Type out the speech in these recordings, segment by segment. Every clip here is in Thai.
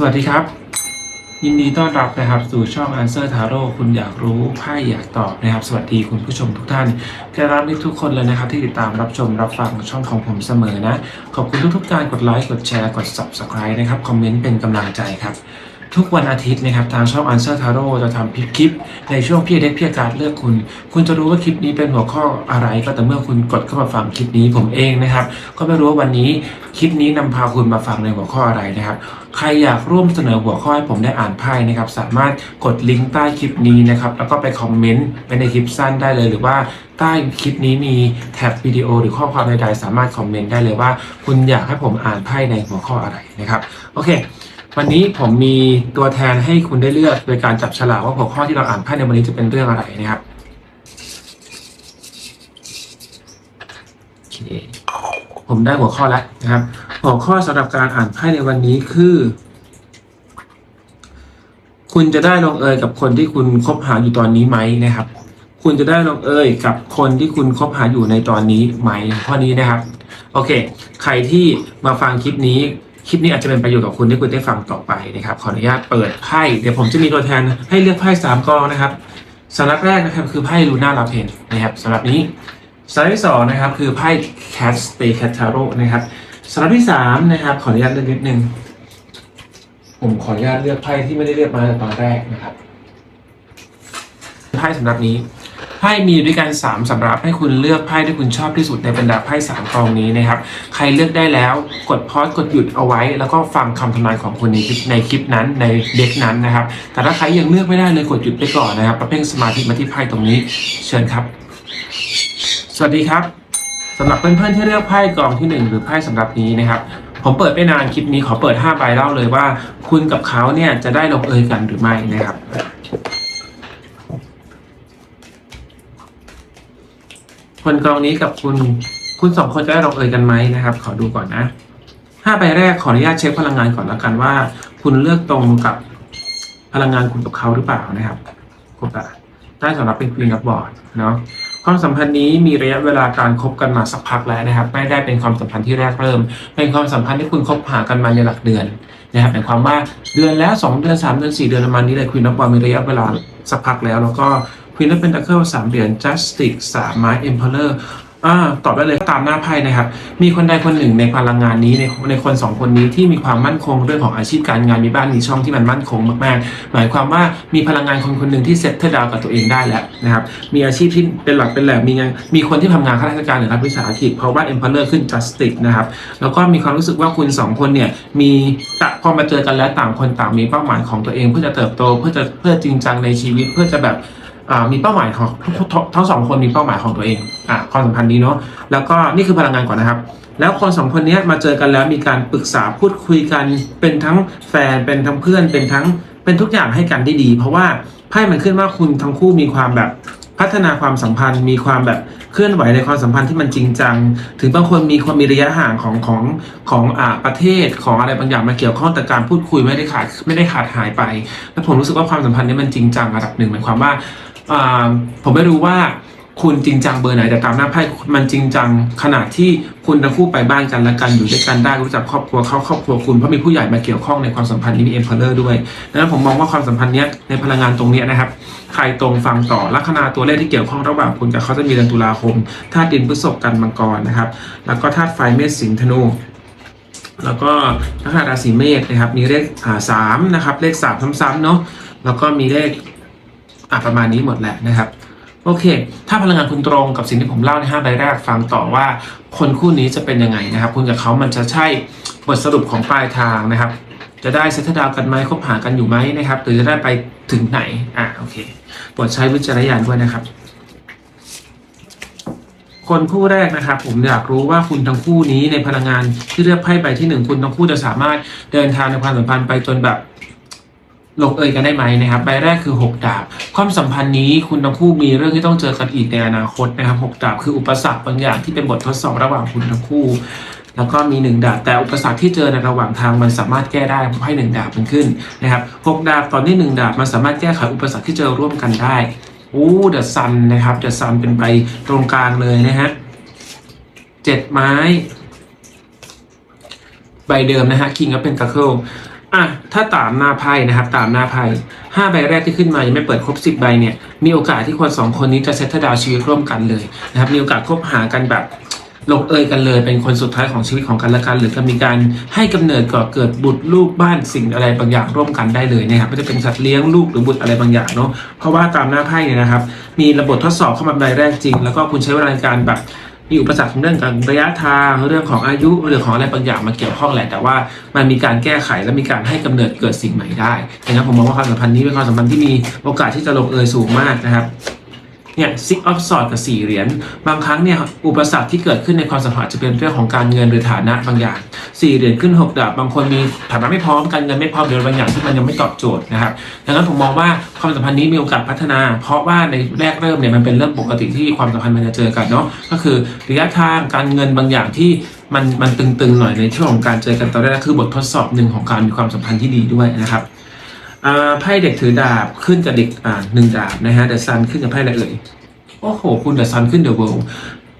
สวัสดีครับ ยินดีต้อนรับนะครับสู่ช่อง Answer Tarot คุณอยากรู้ไพ่อยากตอบนะครับ สวัสดีคุณผู้ชมทุกท่านแกรับนิทุกคนเลยนะครับ ที่ติดตามรับชมรับฟังช่องของผมเสมอนะ ขอบคุณทุกๆการกดไลค์กดแชร์กด Subscribe นะครับ คอมเมนต์เป็นกำลังใจครับ ทุกวันอาทิตย์นะครับทางช่อง Answer Tarot จะทำคลิป ในช่วงพี่เด็กพี่การเลือกคุณ คุณจะรู้ว่าคลิปนี้เป็นหัวข้ออะไรก็แต่เมื่อคุณกดเข้ามาฟังคลิปนี้ผมเองนะครับ ก็ไม่รู้ว่าวันนี้คลิปนี้นำพาคุณมาฟังในหัวข้ออะไรนะครับ ใครอยากร่วมเสนอหัวข้อให้ผมได้อ่านไพ่นะครับ สามารถกดลิงก์ใต้คลิปนี้นะครับ แล้วก็ไปคอมเมนต์ไปในคลิปสั้นได้เลยหรือว่าใต้คลิปนี้มีแท็บวิดีโอหรือข้อความใดๆสามารถคอมเมนต์ได้เลยว่า คุณอยากให้ผมอ่านไพ่ในหัวข้ออะไรนะครับ โอเค วันนี้ผมมีตัวแทนให้คุณได้เลือกโดยการจับฉลากว่าหัวข้อที่เราอ่านไพ่ในวันนี้จะเป็นเรื่องอะไรนะครับผมได้หัวข้อแล้วนะครับ หัวข้อสำหรับการอ่านไพ่ในวันนี้คือ คุณจะได้ลงเอยกับคนที่คุณคบหาอยู่ตอนนี้ไหมนะครับ คุณจะได้ลงเอยกับคนที่คุณคบหาอยู่ในตอนนี้ไหมข้อนี้นะครับ โอเค ใครที่มาฟังคลิปนี้ คลิปนี้อาจจะเป็นประโยชน์กับคุณที่คุณได้ฟังต่อไปนะครับ ขออนุญาตเปิดไพ่เดี๋ยวผมจะมีตัวแทนให้เลือกไพ่สามกองนะครับสำหรับแรกนะครับคือไพ่ลูน่าลาเพนนะครับสำหรับนี้สำหรับที่สองนะครับคือไพ่ Cat Stay Cat Tarot นะครับสำหรับที่สามนะครับขออนุญาตเลือกนิดนึงผมขออนุญาตเลือกไพ่ที่ไม่ได้เลือกมาในตอนแรกนะครับไพ่สำหรับนี้ ไพ่มีอยู่ด้วยกัน3สำรับให้คุณเลือกไพ่ที่คุณชอบที่สุดในบรรดาไพ่สามกองนี้นะครับ ใครเลือกได้แล้วกดพอสกดหยุดเอาไว้ แล้วก็ฟังคำทำนายของคุณในคลิปในคลิปนั้นในเด็กนั้นนะครับ แต่ถ้าใครยังเลือกไม่ได้เลยกดหยุดไปก่อนนะครับประเพ่งสมาธิมาที่ไพ่ตรงนี้ เชิญครับ สวัสดีครับสำหรับเพื่อนๆที่เลือกไพ่กองที่หนึ่งหรือไพ่สำหรับนี้นะครับผมเปิดไม่นานคลิปนี้ขอเปิด5ใบเล่าเลยว่า คุณกับเขาเนี่ยจะได้ลงเอยกันหรือไม่นะครับ คนกองนี้กับคุณ คุณสองคนจะได้ลงเอยกันไหมนะครับ ขอดูก่อนนะห้าใบแรกขออนุญาตเช็คพลังงานก่อนแล้วกันว่า คุณเลือกตรงกับพลังงานคุณกับเขาหรือเปล่านะครับครบละได้สำหรับเป็นควีนกับบอร์ดเนาะความสัมพันธ์นี้มีระยะเวลาการคบกันมาสักพักแล้วนะครับ ไม่ได้เป็นความสัมพันธ์ที่แรกเริ่ม เป็นความสัมพันธ์ที่คุณคบหากันมาในหลักเดือนนะครับหมายความว่าเดือนแล้ว 2 เดือน 3 เดือน 4 เดือนประมาณนี้เลยควีนนับบอลมีระยะเวลาสักพักแล้ว แล้วก็ ควีนนับเป็นตะเคิลสามเหรียญจัสติกสามไม้เอ็มเพลเลอร์อ่าตอบได้เลยตามหน้าไพ่นะครับ มีคนใดคนหนึ่งในพลังงานนี้ในในคนสองคนนี้ที่มีความมั่นคงเรื่องของอาชีพการงานมีบ้านมีช่องที่มันมั่นคงมากๆ หมายความว่ามีพลังงานคนคนหนึ่งที่เซ็ตเทอร์ดาวกับตัวเองได้แล้วนะครับมีอาชีพที่เป็นหลักเป็นแหล่งมีงานมีคนที่ทำงานข้าราชการหรือรัฐวิสาหกิจเพราะว่าเอ็มเพลเลอร์ขึ้นจัสติกนะครับแล้วก็มีความรู้สึกว่าคุณสองคนเนี่ยมีตะพอมาเจอกันแล้วต่างคนต่างมีเป้าหมายของตัวเอง เพื่อจะเติบโตเพื่อจะเพื่อจริงจังในชีวิตเพื่อจะแบบ มีเป้าหมายของทั้งสองคนมีเป้าหมายของตัวเองอ่าความสัมพันธ์นี้เนาะแล้วก็นี่คือพลังงานก่อนนะครับ แล้วคนสองคนนี้มาเจอกันแล้วมีการปรึกษาพูดคุยกันเป็นทั้งแฟนเป็นทั้งเพื่อนเป็นทั้งเป็นทุกอย่างให้กันได้ดี เพราะว่าไพ่มันขึ้นว่าคุณทั้งคู่มีความแบบพัฒนาความสัมพันธ์มีความแบบเคลื่อนไหวในความสัมพันธ์ที่มันจริงจัง ถึงบางคนมีความมีระยะห่างของของของอ่าประเทศของอะไรบางอย่างมาเกี่ยวข้องแต่การพูดคุยไม่ได้ขาดไม่ได้ขาดหายไป แล้วผมรู้สึกว่าความสัมพันธ์นี้มันจริงจังระดับหนึ่งหมายความว่า ผมไม่รู้ว่าคุณจริงจังเบอร์ไหนแต่ตามหน้าไพ่มันจริงจังขนาดที่คุณทั้งคู่ไปบ้านกันและกันอยู่ด้วยกันได้รู้จักครอบครัวเขาครอบครัวคุณเพราะมีผู้ใหญ่มาเกี่ยวข้องในความสัมพันธ์นี้มีเอ็มเพลเลอร์ด้วยดังนั้นผมมองว่าความสัมพันธ์เนี้ยในพลังงานตรงเนี้ยนะครับ ใครตรงฟังต่อลัคนาตัวเลขที่เกี่ยวข้องระหว่างคุณกับเขาจะมีเดือนตุลาคมธาตุดินพฤษภกันมังกรนะครับ แล้วก็ธาตุไฟเมษสิงห์ธนูแล้วก็ลัคนาราศีเมษนะครับ มีเลขสามนะครับเลขสามซ้ำๆเนาะแล้วก็มีเลข อะประมาณนี้หมดแหละนะครับโอเค ถ้าพลังงานคุณตรงกับสิ่งที่ผมเล่าในห้าใบแรกฟังต่อว่าคนคู่นี้จะเป็นยังไงนะครับ คุณกับเขามันจะใช่บทสรุปของปลายทางนะครับ จะได้เซตดาวกันไหมคบหากันอยู่ไหมนะครับ หรือจะได้ไปถึงไหนอะโอเคโปรดใช้วิจารณญาณด้วยนะครับ คนคู่แรกนะครับ ผมอยากรู้ว่าคุณทั้งคู่นี้ในพลังงานที่เลือกไพ่ใบที่หนึ่งคุณทั้งคู่จะสามารถเดินทางในความสัมพันธ์ไปจนแบบ ลงเอยกันได้ไหมนะครับใบแรกคือ 6 ดาบ ความสัมพันธ์นี้คุณทั้งคู่มีเรื่องที่ต้องเจอกันอีกในอนาคตนะครับ 6 ดาบคืออุปสรรคบางอย่างที่เป็นบททดสอบระหว่างคุณทั้งคู่ แล้วก็มี 1 ดาบ แต่อุปสรรคที่เจอในระหว่างทางมันสามารถแก้ได้เพราะให้หนึ่งดาบมันขึ้นนะครับหกดาบตอนนี้หนึ่งดาบมันสามารถแก้ไขอุปสรรคที่เจอร่วมกันได้โอ้เดอะซันนะครับเดอะซันเป็นใบตรงกลางเลยนะฮะเจ็ดไม้ ใบเดิมนะฮะ King of Pentacle อะถ้าตามหน้าไพ่นะครับ ตามหน้าไพ่ห้าใบแรกที่ขึ้นมายังไม่เปิดครบสิบใบเนี่ย มีโอกาสที่คนสองคนนี้จะเซตดาวชีวิตร่วมกันเลยนะครับ มีโอกาสคบหากันแบบลงเอยกันเลยเป็นคนสุดท้ายของชีวิตของกันและกัน หรือจะมีการให้กำเนิดก่อเกิดบุตรลูกบ้านสิ่งอะไรบางอย่างร่วมกันได้เลยนะครับไม่จะเป็นสัตว์เลี้ยงลูกหรือบุตรอะไรบางอย่างเนาะเพราะว่าตามหน้าไพ่เนี่ยนะครับ มีระบบทดสอบเข้ามาใบแรกจริง แล้วก็คุณใช้เวลาในการแบบ มีอุปสรรคเรื่องการระยะทางเรื่องของอายุเรื่องของอะไรบางอย่างมาเกี่ยวข้องแหละแต่ว่ามันมีการแก้ไขและมีการให้กำเนิดเกิดสิ่งใหม่ได้ดังนั้นผมมองว่าความสัมพันธ์นี้เป็นความสัมพันธ์ที่มีโอกาสที่จะลงเอยสูงมากนะครับ เนี่ย six of swords กับสี่เหรียญบางครั้งเนี่ยอุปสรรคที่เกิดขึ้นในความสัมพันธ์จะเป็นเรื่องของการเงินหรือฐานะบางอย่างสี่เหรียญขึ้นหกดาบบางคนมีฐานะไม่พร้อมการเงินไม่พร้อมหรือบางอย่างที่มันยังไม่ตอบโจทย์นะครับดังนั้นผมมองว่าความสัมพันธ์นี้มีโอกาสพัฒนา เพราะว่าในแรกเริ่มเนี่ยมันเป็นเรื่องปกติที่ความสัมพันธ์มันจะเจอกันเนาะก็คือระยะทางการเงินบางอย่างที่มันมันตึงๆหน่อยในช่วงของการเจอกันตอนแรกคือบททดสอบหนึ่งของการมีความสัมพันธ์ที่ดีด้วยนะครับ ไพ่เด็กถือดาบขึ้นกับเด็กอ่าหนึ่งดาบนะฮะเดอะซันขึ้นกับไพ่อะไรเอ่ยโอ้โห คุณเดอะซันขึ้นเดอะเวิลด์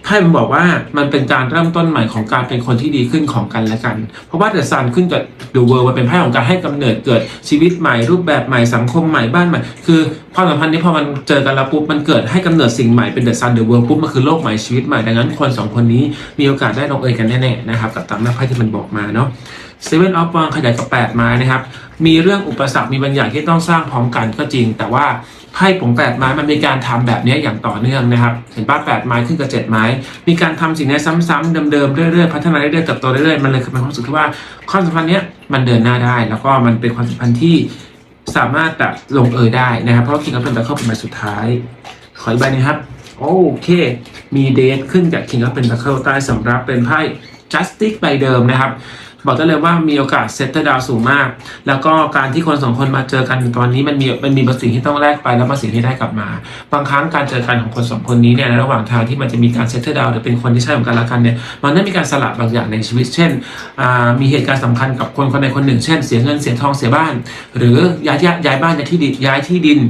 ไพ่มันบอกว่ามันเป็นการเริ่มต้นใหม่ของการเป็นคนที่ดีขึ้นของกันและกัน เพราะว่าเดอะซันขึ้นกับเดอะเวิลด์มันเป็นไพ่ของการให้กำเนิดเกิดชีวิตใหม่รูปแบบใหม่สังคมใหม่บ้านใหม่คือความสัมพันธ์นี้พอมันเจอกันแล้วปุ๊บมันเกิดให้กำเนิดสิ่งใหม่เป็นเดอะซันเดอะเวิลด์ปุ๊บมันคือโลกใหม่ชีวิตใหม่ดังนั้นคนสองคนนี้มีโอกาสได้ลงเอยกันแน่ๆนะครับกับตามหน้าไพ่ที่มันบอกมาเนาะ เซเว่นออฟวางขยายกับ 8 ไม้นะครับ มีเรื่องอุปสรรคมีบางอย่างที่ต้องสร้างพร้อมกันก็จริง แต่ว่าไพ่ผงแปดไม้มันมีการทำแบบนี้อย่างต่อเนื่องนะครับ เห็นป้าแปดไม้ขึ้นกับเจ็ดไม้ มีการทำสิ่งนี้ซ้ำๆเดิมๆเรื่อยๆพัฒนาเรื่อยๆเติบโตเรื่อยๆมันเลยเป็นความรู้สึกที่ว่าความสัมพันธ์เนี้ยมันเดินหน้าได้ แล้วก็มันเป็นความสัมพันธ์ที่สามารถแบบลงเอยได้นะครับ เพราะคิงกับเป็นตะเข้าเป็นใบสุดท้าย ขออีกใบนึงครับ โอเค มีเดทขึ้นกับ King of Pentacle ใต้สำรับเป็นไพ่ Justice ใบเดิมนะครับ บอกได้เลยว่ามีโอกาสเซตเตอร์ดาวสูงมาก แล้วก็การที่คนสองคนมาเจอกันตอนนี้มันมีมันมีบางสิ่งที่ต้องแลกไปแล้วบางสิ่งที่ได้กลับมา บางครั้งการเจอกันของคนสองคนนี้เนี่ยในระหว่างทางที่มันจะมีการเซตเตอร์ดาวหรือเป็นคนที่ใช่ของกันและกันเนี่ยมันได้มีการสละบางอย่างในชีวิต เช่นมีเหตุการณ์สำคัญกับคนคนใดคนหนึ่ง เช่น เสียเงินเสียทองเสียบ้าน หรือย้ายย้ายบ้านย้ายที่ดินย้ายที่ดิน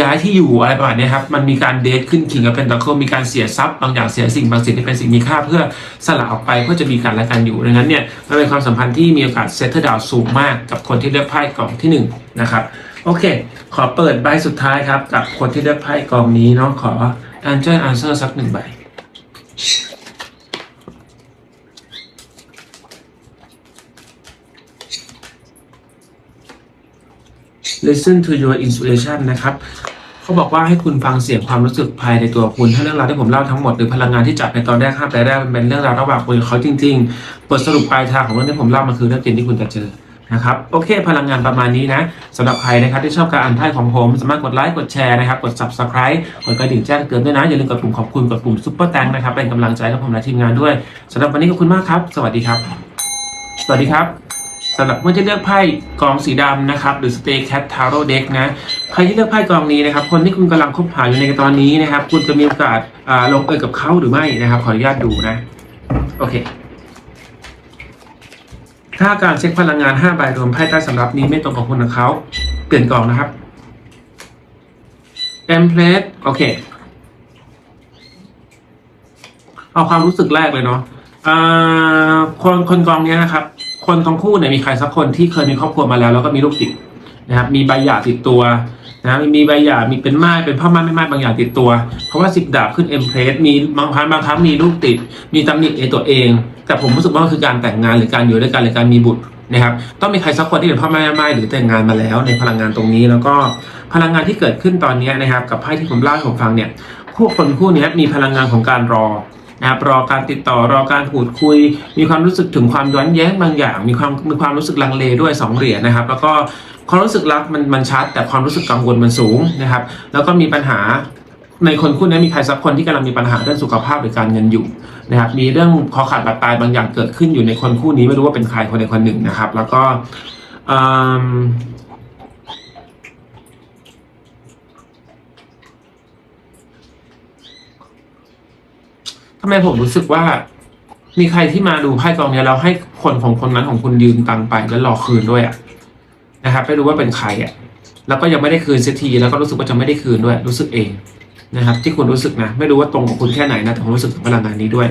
ย้ายที่อยู่อะไรประมาณนี้ครับ มันมีการเดทขึ้นขิงกับเป็นตะโคมีการเสียทรัพย์บางอย่างเสียสิ่งบางสิ่งที่เป็นสิ่งมีค่าเพื่อสละออกไปเพื่อจะมีการและกันอยู่ดังนั้นเนี่ยมันเป็นความสัมพันธ์ที่มีโอกาสเซตเตอร์ดาวสูงมากกับคนที่เลือกไพ่กล่องที่หนึ่งนะครับโอเค ขอเปิดใบสุดท้ายครับ กับคนที่เลือกไพ่กองนี้เนาะขอ answer answer สักหนึ่งใบ listen to your inspiration นะครับเขาบอกว่าให้คุณฟังเสียงความรู้สึกภายในตัวคุณถ้าเรื่องราวที่ผมเล่าทั้งหมดหรือพลังงานที่จับในตอนแรกห้าแปลแรกมันเป็นเรื่องราวระหว่างคุณกับเขาจริงๆ บทสรุปปลายทางของเรื่องที่ผมเล่ามันคือเรื่องจริงที่คุณจะเจอนะครับโอเค พลังงานประมาณนี้นะสำหรับใครนะครับที่ชอบการอ่านไพ่ของผม สามารถกดไลค์กดแชร์นะครับกด subscribe กดกระดิ่งแจ้งเตือนด้วยนะ อย่าลืมกดปุ่มขอบคุณกดปุ่มซุปเปอร์แตงนะครับเป็นกำลังใจให้ผมและทีมงานด้วยสำหรับวันนี้ขอบคุณมากครับ สวัสดีครับ สวัสดีครับ สำหรับเมื่อจะเลือกไพ่กองสีดำนะครับ หรือ Stay Cat Tarot Deck นะใครที่เลือกไพ่กองนี้นะครับ คนที่คุณกำลังคบหาอยู่ในตอนนี้นะครับ คุณจะมีโอกาสลงเอยกับเขาหรือไม่นะครับ ขออนุญาตดูนะ โอเค ถ้าการเช็คพลังงาน5ใบรวมไพ่ใต้สำรับนี้ไม่ตรงกับคุณกับเขาเปลี่ยนกองนะครับ Template โอเคเอาความรู้สึกแรกเลยเนาะคนคนกองนี้นะครับ คนทั้งคู่เนี่ยมีใครสักคนที่เคยมีครอบครัวมาแล้วแล้วก็มีลูกติดนะครับมีใบหย่าติดตัวนะมีใบหย่ามีเป็นไม่ายเป็นพ่อม่ายแม่ม่ายบางอย่างติดตัว เพราะว่าสิบดาบขึ้นเอ็มเพลสมีบางครั้งบางครั้งมีลูกติด มีตำหนิในตัวเอง แต่ผมรู้สึกว่ามันคือการแต่งงานหรือการอยู่ด้วยกันหรือการมีบุตรนะครับต้องมีใครสักคนที่เป็นพ่อแม่แม่หรือแต่งงานมาแล้วในพลังงานตรงนี้ แล้วก็พลังงานที่เกิดขึ้นตอนนี้นะครับ กับไพ่ที่ผมเล่าให้ผมฟังเนี่ยคู่คนคู่นี้มีพลังงานของการรอ นะครับรอการติดต่อรอการพูดคุย มีความรู้สึกถึงความย้อนแย้งบางอย่าง มีความมีความรู้สึกลังเลด้วยสองเหรียญนะครับ แล้วก็ความรู้สึกรักมันมันชัด แต่ความรู้สึกกังวลมันสูงนะครับ แล้วก็มีปัญหาในคนคู่นี้มีใครสักคนที่กำลังมีปัญหาเรื่องสุขภาพหรือการเงินอยู่นะครับ มีเรื่องคอขาดบาดตายบางอย่างเกิดขึ้นอยู่ในคนคู่นี้ไม่รู้ว่าเป็นใครคนใดคนหนึ่งนะครับ แล้วก็ ทำไมผมรู้สึกว่า มีใครที่มาดูไพ่กองเนี้ยแล้วให้คนของคนนั้นของคุณยืมตังค์ไปแล้วรอคืนด้วยอะนะครับไม่รู้ว่าเป็นใครอะแล้วก็ยังไม่ได้คืนเสียทีแล้วก็รู้สึกว่าจะไม่ได้คืนด้วย รู้สึกเองนะครับ ที่คุณรู้สึกนะ ไม่รู้ว่าตรงกับคุณแค่ไหนนะแต่ผมรู้สึกถึงพลังงานนี้ด้วย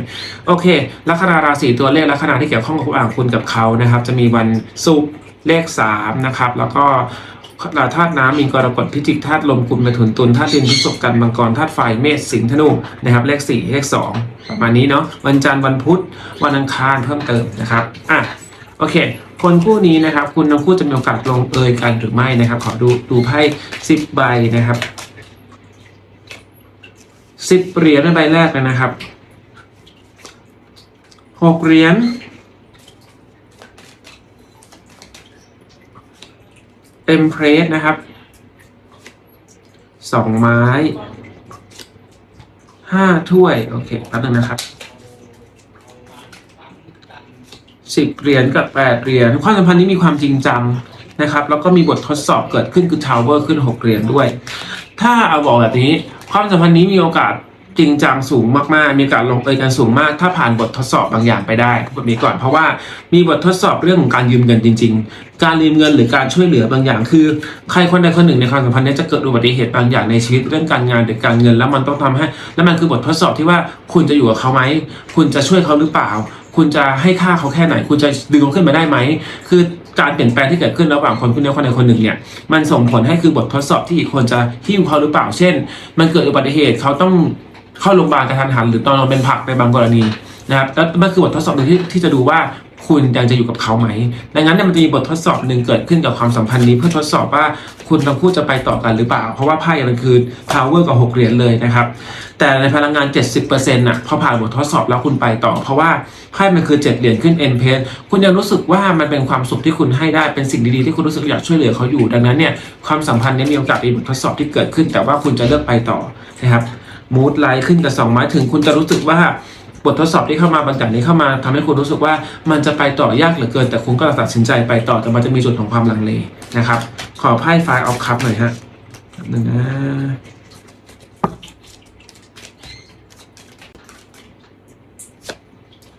โอเคลัคนาราศีตัวเลขลัคนาที่เกี่ยวข้องกับอ่างคุณกับเขานะครับ จะมีวันศุกร์เลขสามนะครับแล้วก็ ธาตุน้ำมีกรกฎพิจิกธาตุลมกุมเมถุนตุลธาตุดินพฤษภกันมังกรธาตุไฟเมษสิงห์ธนูนะครับเลขสี่เลขสองประมาณนี้เนาะวันจันทร์วันพุธวันอังคารเพิ่มเติมนะครับอะโอเค คนคู่นี้นะครับ คุณทั้งคู่จะมีโอกาสลงเอยกันหรือไม่นะครับ ขอดูดูไพ่สิบใบนะครับสิบเหรียญในใบแรกเลยนะครับหกเหรียญ เต็มเพรสนะครับสองไม้ห้าถ้วย โอเคแป๊บนึงนะครับสิบเหรียญกับแปดเหรียญความสัมพันธ์นี้มีความจริงจังนะครับ แล้วก็มีบททดสอบเกิดขึ้นคือทาวเวอร์ขึ้นหกเหรียญด้วย ถ้าเอาบอกแบบนี้ ความสัมพันธ์นี้มีโอกาส จริงจังสูงมากๆ มีกาสลงเอยกันสูงมาก ถ้าผ่านบททดสอบบางอย่างไปได้พูดแบบนี้ก่อนเพราะว่ามีบททดสอบเรื่องของการยืมเงินจริง ๆ การยืมเงินหรือการช่วยเหลือบางอย่าง คือ ใครคนใดคนหนึ่งในความสัมพันธ์นี้จะเกิดอุบัติเหตุบางอย่างในชีวิตเรื่องการงานหรือการเงิน แล้วมันต้องทำให้ แล้วมันคือบททดสอบที่ว่าคุณจะอยู่กับเขาไหมคุณจะช่วยเขาหรือเปล่า คุณจะให้ค่าเขาแค่ไหน คุณจะดึงเขาขึ้นมาได้ไหมคือการเปลี่ยนแปลงที่เกิดขึ้นระหว่างคนคนนี้คนใดคนหนึ่งเนี่ยมันส่งผลให้คือบททดสอบที่อีกคนจะหิ้วเขาหรือเปล่า เช่น มันเกิดอุบัติเหตุเขาต้อง เข้าโรงพยาบาลกระทันหัน หรือตอนเราเป็นผักในบางกรณีนะครับแล้วมันคือบททดสอบหนึ่งที่ที่จะดูว่าคุณยังจะอยู่กับเขาไหม ดังนั้นเนี่ยมันจะมีบททดสอบหนึ่งเกิดขึ้นกับความสัมพันธ์นี้ เพื่อทดสอบว่าคุณทั้งคู่จะไปต่อกันหรือเปล่า เพราะว่าไพ่มันคือ power กับหกเหรียญเลยนะครับ แต่ในพลังงาน 70%น่ะพอผ่านบททดสอบแล้วคุณไปต่อ เพราะว่าไพ่มันคือ7เหรียญขึ้น n p a คุณยังรู้สึกว่ามันเป็นความสุขที่คุณให้ได้เป็นสิ่งดีๆที่คุณรู้สึกอยากช่วยเหลือเขาอยู่ ดังนั้นเนี่ยความสัมพันธ์นี้มีโอกาสมีบททดสอบที่เกิดขึ้น แต่ว่าคุณจะเลือกไปต่อนะครับ มูดไลท์ขึ้นกับสองไม้ถึงคุณจะรู้สึกว่าบททดสอบที่เข้ามาบางอย่างนี้เข้ามาทำให้คุณรู้สึกว่ามันจะไปต่อยากเหลือเกิน แต่คุณก็ตัดสินใจไปต่อแต่มันจะมีจุดของความลังเลนะครับ ขอไพ่ไฟออฟคัพหน่อยฮะหนึ่งนะ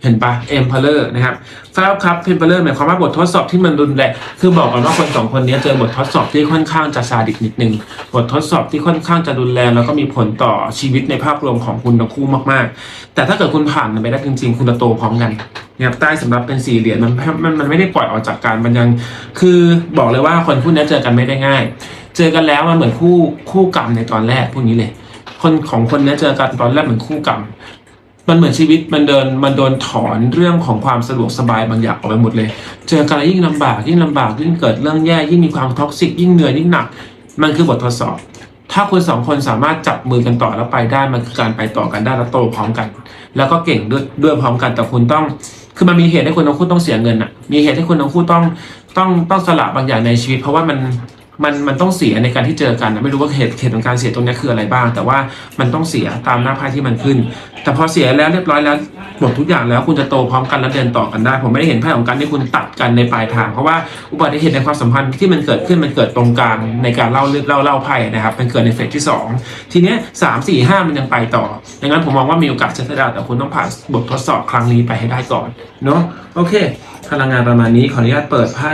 เห็นปะเอ็มพลเลอร์นะครับฟล์ครับเอ็มพลเลอร์หมายความว่าบททดสอบที่มันรุนแรงคือบอกก่อนว่าคนสองคนนี้เจอบททดสอบที่ค่อนข้างจะซาดิสนิดนึงบททดสอบที่ค่อนข้างจะรุนแรงแล้วก็มีผลต่อชีวิตในภาพรวมของคุณทั้งคู่มากๆ แต่ถ้าเกิดคุณผ่านมันไปได้จริง ๆ คุณจะโตพร้อมกันนะครับใต้สำหรับเป็นสี่เหรียญมันมันมันไม่ได้ปล่อยออกจากกันมันยัง คือบอกเลยว่าคนคู่นี้เจอกันไม่ได้ง่าย เจอกันแล้วมันเหมือนคู่คู่กรรมในตอนแรกพวกนี้เลยคนของคนนี้เจอกันตอนแรกเหมือนคู่กรรม มันเหมือนชีวิตมันเดินมันโดนถอนเรื่องของความสะดวกสบายบางอย่างออกไปหมดเลย เจอกันยิ่งลำบากยิ่งลำบากยิ่งเกิดเรื่องแย่ยิ่งมีความท็อกซิกยิ่งเหนื่อยยิ่งหนัก มันคือบททดสอบ ถ้าคุณสองคนสามารถจับมือกันต่อแล้วไปได้มันคือการไปต่อกันได้และโตพร้อมกัน แล้วก็เก่งด้วยด้วยพร้อมกันแต่คุณต้อง คือมันมีเหตุให้คุณทั้งคู่ต้องเสียเงินอะมีเหตุให้คุณทั้งคู่ต้องต้องต้องสละบางอย่างในชีวิต เพราะว่ามัน มันมันต้องเสียในการที่เจอกันนะไม่รู้ว่าเหตุเหตุของการเสียตรงนี้คืออะไรบ้าง แต่ว่ามันต้องเสียตามหน้าไพ่ที่มันขึ้น แต่พอเสียแล้วเรียบร้อยแล้วหมดทุกอย่างแล้วคุณจะโตพร้อมกันและเดินต่อกันได้ ผมไม่ได้เห็นไพ่ของการที่คุณตัดกันในปลายทาง เพราะว่าอุบัติเหตุในความสัมพันธ์ที่มันเกิดขึ้นมันเกิดตรงกลางในการเล่าเรื่องเล่าเล่าไพ่นะครับมันเกิดในเฟสที่สองทีเนี้ยสามสี่ห้ามันยังไปต่อดังนั้นผมมองว่ามีโอกาสจะได้แต่คุณต้องผ่านบททดสอบครั้งนี้ไปให้ได้ก่อนเนาะโอเค พลังงานประมาณนี้ขออนุญาตเปิดไพ่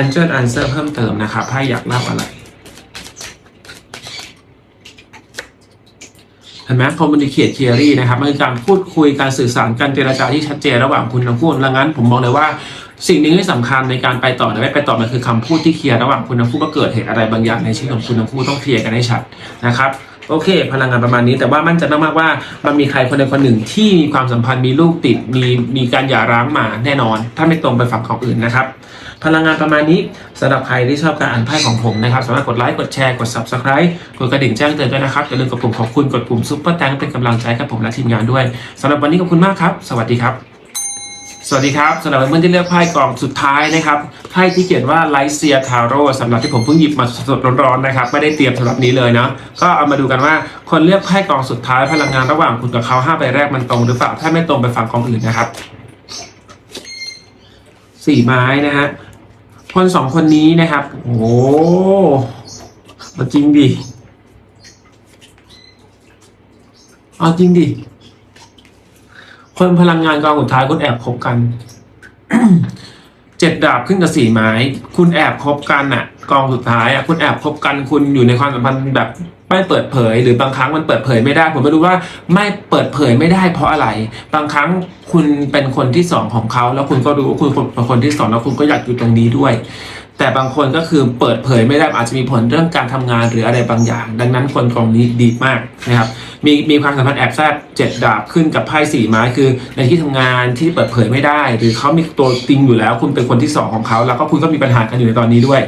Angel Answer เพิ่มเติมนะครับไพ่อยากเล่าอะไรเห็นไหม communicate theory นะครับมันคือการพูดคุยการสื่อสารการเจรจาที่ชัดเจนระหว่างคุณทั้งคู่ดังนั้นผมมองเลยว่าสิ่งหนึ่งที่สำคัญในการไปต่อหรือไม่ไปต่อมันคือคำพูดที่เคลียร์ระหว่างคุณทั้งคู่ก็เกิดเหตุอะไรบางอย่างในชีวิตของคุณทั้งคู่ต้องเคลียร์กันให้ชัดนะครับโอเค พลังงานประมาณนี้แต่ว่ามั่นใจมากๆว่ามันมีใครคนใดคนหนึ่งที่มีความสัมพันธ์มีลูกติดมีมีการหย่าร้างมาแน่นอน ถ้าไม่ตรงไปฝั่งของอื่นนะครับ พลังงานประมาณนี้สำหรับใครที่ชอบการอ่านไพ่ของผมนะครับ สามารถกดไลค์กดแชร์กด subscribe กดกระดิ่งแจ้งเตือนด้วยนะครับอย่าลืมกดปุ่มขอบคุณกดปุ่มซุปเปอร์แตงเป็นกำลังใจให้กับผมและทีมงานด้วยสำหรับวันนี้ขอบคุณมากครับ สวัสดีครับสวัสดีครับสำหรับเพื่อนที่เลือกไพ่กล่องสุดท้ายนะครับไพ่ที่เขียนว่าไลเซียทาโร่สำหรับที่ผมเพิ่งหยิบมาสดๆร้อนๆนะครับไม่ได้เตรียมสำหรับนี้เลยเนาะก็เอามาดูกันว่าคนเลือกไพ่กล่องสุดท้ายพลังงานระหว่างคุณกับเขาห้าใบแรกมันตรงหรือเปล่าถ้าไม่ตรงไปฝั่งกองอื่นนะครับสี่ไม้นะฮะ คนสองคนนี้นะครับ โอ้โหเอาจริงดิเอาจริงดิ คนพลังงานกองสุดท้ายคุณแอบคบกัน เจ็ดดาบขึ้นกับสี่ไม้ คุณแอบคบกันอะกองสุดท้ายอะคุณแอบคบกันคุณอยู่ในความสัมพันธ์แบบ ไม่เปิดเผย หรือบางครั้งมันเปิดเผยไม่ได้ ผมไม่รู้ว่าไม่เปิดเผยไม่ได้เพราะอะไร บางครั้งคุณเป็นคนที่สองของเขาแล้วคุณก็รู้ว่าคุณเป็นคนที่สองแล้วคุณก็อยากอยู่ตรงนี้ด้วย แต่บางคนก็คือเปิดเผยไม่ได้อาจจะมีผลเรื่องการทำงานหรืออะไรบางอย่าง ดังนั้นคนกองนี้ดีมากนะครับมีมีความสัมพันธ์แอบแทรกเจ็ดดาบขึ้นกับไพ่สี่ไม้คือ ในที่ทำงานที่เปิดเผยไม่ได้ หรือเขามีตัวจริงอยู่แล้ว คุณเป็นคนที่สองของเขาแล้วก็คุณก็มีปัญหากันอยู่ในตอนนี้ด้วย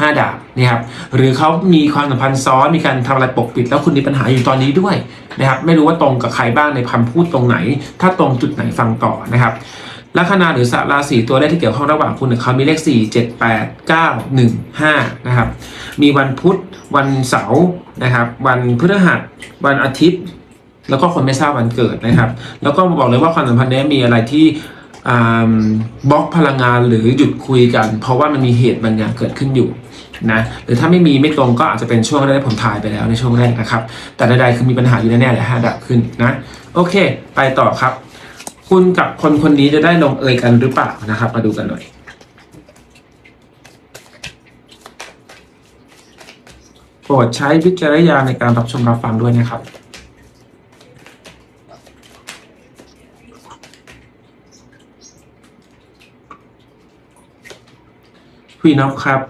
ห้าดาบนะครับหรือเขามีความสัมพันธ์ซ้อนมีการทำอะไรปกปิด แล้วคุณมีปัญหาอยู่ตอนนี้ด้วยนะครับไม่รู้ว่าตรงกับใครบ้างในคำพูดตรงไหน ถ้าตรงจุดไหนฟังต่อนะครับ ลัคนาหรือสราศีตัวเลขที่เกี่ยวข้องระหว่างคุณกับเขามีเลข 4 7 8 9 1 5นะครับ มีวันพุธ วันเสาร์นะครับ วันพฤหัส วันอาทิตย์ แล้วก็คนไม่ทราบวันเกิดนะครับ แล้วก็บอกเลยว่าความสัมพันธ์นี้มีอะไรที่บล็อกพลังงานหรือหยุดคุยกัน เพราะว่ามันมีเหตุบางอย่างเกิดขึ้นอยู่นะหรือถ้าไม่มีไม่ตรงก็อาจจะเป็นช่วงแรกที่ผมถ่ายไปแล้วในช่วงแรกนะครับ แต่ใดๆคือมีปัญหาอยู่แน่ๆเลยห้าดับขึ้นนะ โอเค ไปต่อครับ คุณกับคนคนนี้จะได้ลงเอยกันหรือเปล่านะครับ มาดูกันหน่อยโปรดใช้วิจารณญาณในการรับชมรับฟังด้วยนะครับ Queen of Cup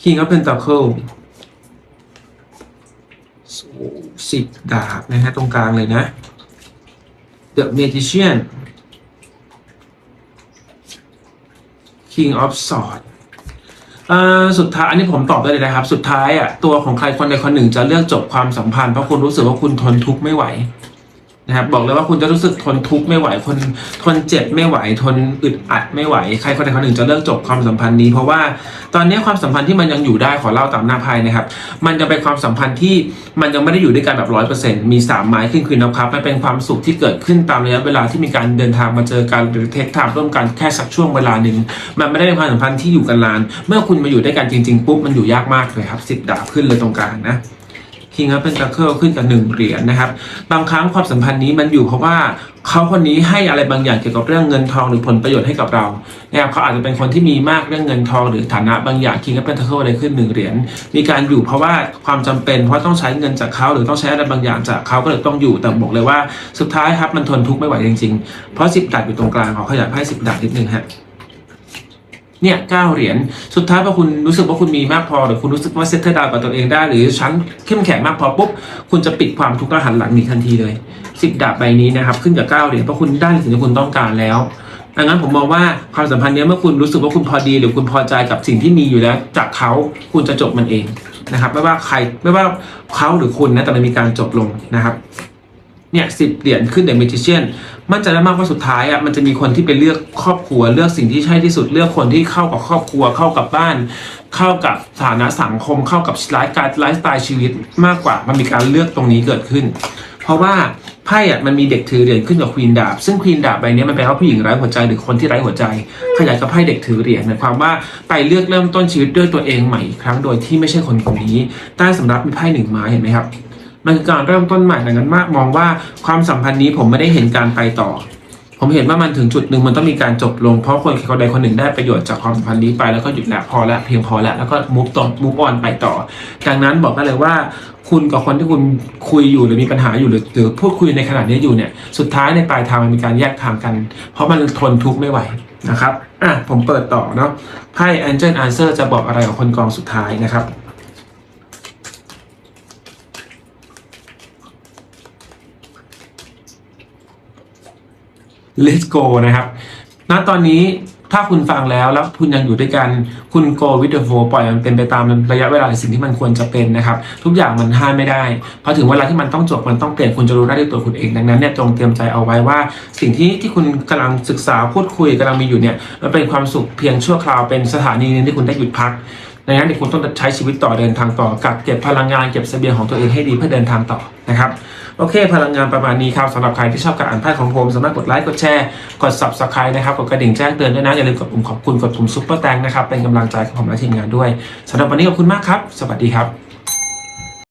King of Pentacle สิบดาบนะฮะตรงกลางเลยนะ The Magician King of Swords สุดท้ายอันนี้ผมตอบได้เลยนะครับ สุดท้ายอะตัวของใครคนใดคนหนึ่งจะเลือกจบความสัมพันธ์เพราะคุณรู้สึกว่าคุณทนทุกข์ไม่ไหว นะครับบอกเลยว่าคุณจะรู้สึกทนทุกข์ไม่ไหวคนทนเจ็บไม่ไหว ทนอึดอัดไม่ไหว ใครคนใดคนหนึ่งจะเลิกจบความสัมพันธ์นี้ เพราะว่าตอนนี้ความสัมพันธ์ที่มันยังอยู่ได้ขอเล่าตามหน้าไพ่นะครับ มันจะเป็นความสัมพันธ์ที่มันยังไม่ได้อยู่ด้วยกันแบบร้อยเปอร์เซ็นต์มีสามไม้ขึ้นคืนนะครับมันเป็นความสุขที่เกิดขึ้นตามระยะเวลาที่มีการเดินทางมาเจอกันหรือเทคไทม์ร่วมกันแค่สักช่วงเวลาหนึ่งมันไม่ได้เป็นความสัมพันธ์ที่อยู่กันนานเมื่อคุณมาอยู่ด้วยกันจริงๆปุ๊บมันอยู่ยากมากเลยครับสิบดาบขึ้นเลยตรงกลางนะ คิงครับเป็นตะเคิลขึ้นกับหนึ่งเหรียญนะครับ บางครั้งความสัมพันธ์นี้มันอยู่เพราะว่าเขาคนนี้ให้อะไรบางอย่างเกี่ยวกับเรื่องเงินทองหรือผลประโยชน์ให้กับเรานะครับเขาอาจจะเป็นคนที่มีมากเรื่องเงินทองหรือฐานะบางอย่างคิงครับเป็นตะเคิลอะไรขึ้นหนึ่งเหรียญมีการอยู่เพราะว่าความจำเป็น เพราะต้องใช้เงินจากเขาหรือต้องใช้อะไรบางอย่างจากเขาก็เลยต้องอยู่แต่บอกเลยว่าสุดท้ายครับมันทนทุกข์ไม่ไหวจริงๆ เพราะสิบดาบอยู่ตรงกลางขอขยับให้สิบดาบนิดนึงฮะ เนี่ยเก้าเหรียญสุดท้ายพอคุณรู้สึกว่าคุณมีมากพอหรือคุณรู้สึกว่าเซตเตอร์ดาวกับตัวเองได้ หรือชั้นเข้มแข็งมากพอปุ๊บคุณจะปิดความทุกข์แล้วหันหลังนี้ทันทีเลยสิบดาบใบนี้นะครับขึ้นกับเก้าเหรียญเพราะคุณได้สิ่งที่คุณต้องการแล้วดังนั้นผมมองว่าความสัมพันธ์เนี้ยเมื่อคุณรู้สึกว่าคุณพอดี หรือคุณพอใจกับสิ่งที่มีอยู่แล้ว จากเขาคุณจะจบมันเองนะครับ ไม่ว่าใครไม่ว่าเขาหรือคุณนะแต่มันมีการจบลงนะครับเนี่ยสิบเหรียญขึ้นเดอะเมจิเชียน มั่นใจได้มากว่าสุดท้ายอะมันจะมีคนที่ไปเลือกครอบครัวเลือกสิ่งที่ใช่ที่สุดเลือกคนที่เข้ากับครอบครัวเข้ากับบ้าน เข้ากับฐานะสังคม เข้ากับไลฟ์การไลฟ์สไตล์ชีวิตมากกว่ามันมีการเลือกตรงนี้เกิดขึ้น เพราะว่าไพ่อะมันมีเด็กถือเหรียญขึ้นกับควีนดาบ ซึ่งควีนดาบใบนี้มันแปลว่าผู้หญิงไร้หัวใจหรือคนที่ไร้หัวใจ ขยายกับไพ่เด็กถือเหรียญหมายความว่าไปเลือกเริ่มต้นชีวิตด้วยตัวเองใหม่อีกครั้งโดยที่ไม่ใช่คนคนนี้ใต้สำรับมีไพ่หนึ่งไม้เห็นไหมครับ มันคือการเริ่มต้นใหม่ดังนั้นมากมองว่าความสัมพันธ์นี้ผมไม่ได้เห็นการไปต่อ ผมเห็นว่ามันถึงจุดหนึ่งมันต้องมีการจบลง เพราะคนคนใดคนหนึ่งได้ประโยชน์จากความสัมพันธ์นี้ไปแล้วก็หยุดแล้วพอแล้วเพียงพอแล้วแล้วก็มุฟต่อมุฟออนไปต่อดังนั้นบอกได้เลยว่าคุณกับคนที่คุณคุยอยู่หรือมีปัญหาอยู่หรือหรือพูดคุยในขณะนี้อยู่เนี่ยสุดท้ายในปลายทางมันมีการแยกทางกัน เพราะมันทนทุกข์ไม่ไหวนะครับอะผมเปิดต่อเนาะไพ่ Angel Answer จะบอกอะไรกับคนกองสุดท้ายนะครับ Let's go นะครับณตอนนี้ถ้าคุณฟังแล้วแล้วคุณยังอยู่ด้วยกันคุณ go with the flow ปล่อยมันเป็นไปตามระยะเวลาสิ่งที่มันควรจะเป็นนะครับ ทุกอย่างมันห้ามไม่ได้พอถึงเวลาที่มันต้องจบมันต้องเปลี่ยนคุณจะรู้ได้ด้วยตัวคุณเองดังนั้นเนี่ยจงเตรียมใจเอาไว้ว่า สิ่งที่ที่คุณกำลังศึกษาพูดคุยกำลังมีอยู่เนี่ยมันเป็นความสุขเพียงชั่วคราวเป็นสถานีหนึงที่คุณได้หยุดพักดังนั้นเดี๋ยวคุณต้องใช้ชีวิตต่อเดินทางต่อกักเก็บพลังงานเก็บเสบียงของตัวเองให้ดีเพื่อเดินทางต่อนะครับ โอเค พลังงานประมาณนี้ครับสำหรับใครที่ชอบการอ่านไพ่ของผมสามารถกดไลค์กดแชร์กด subscribe นะครับกดกระดิ่งแจ้งเตือนด้วยนะ อย่าลืมกดปุ่มขอบคุณกดปุ่มซุปเปอร์แตงนะครับเป็นกำลังใจของผมและทีมงานด้วยสำหรับวันนี้ขอบคุณมากครับ สวัสดีครับ